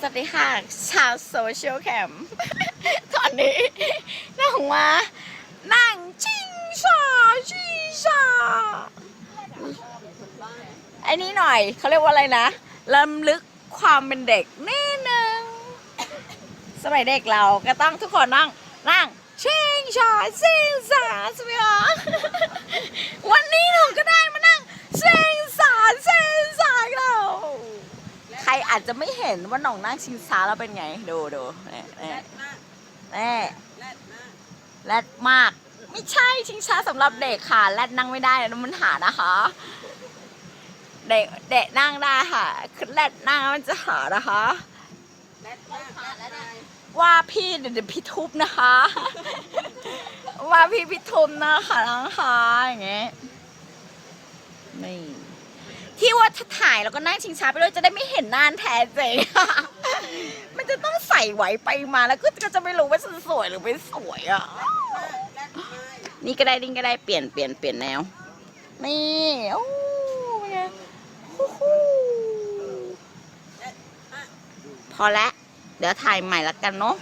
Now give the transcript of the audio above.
สวัสดีค่ะ ชาวโซเชียลแคมตอนนี้นั่งมานั่งชิงชาชิงชาไอ้นี่หน่อยเขาเรียกว่าอะไรนะลำลึกความเป็นเด็กนิดนึง สมัยเด็กเราก็ต้องทุกคนนั่ง นั่งชิงชาชิงชาใช่ไหมคะ วันนี้หนูก็ได้มานั่งชิงชาชิงชาอีกแล้ว ใครอา จจะไม่เห็นว่าหน่องนั่งชิงช้าแล้วเป็นไง ดูดูแน่แน่แน่แรดมาก ไม่ใช่ชิงช้าสำหรับเด็กค่ะแรดนั่งไม่ได้นะมันหานะคะ เด็กเด็กนั่งได้ค่ะคือแรดนั่งมันจะหานะคะว่าพี่เดี๋ยวเดี๋ยวพี่ทุบนะคะ ว่าพี่พี่ทุบนะคะนะคะอย่างเงี้ยนี่ ที่ว่าถ้าถ่ายแล้วก็นั่งชิงช้าไปด้วยจะได้ไม่เห็นหน้าแท้จริงมันจะต้องใส่ไหวไปมาแล้วก็จะไม่รู้ว่าฉันสวยหรือไม่สวยอะ นี่ก็ได้นี่ก็ได้เปลี่ยนเปลี่ยนเปลี่ยนแนว นี่โอ้เป็นไงฮู้ฮู้พอแล้วเดี๋ยวถ่ายใหม่ละกันเนาะ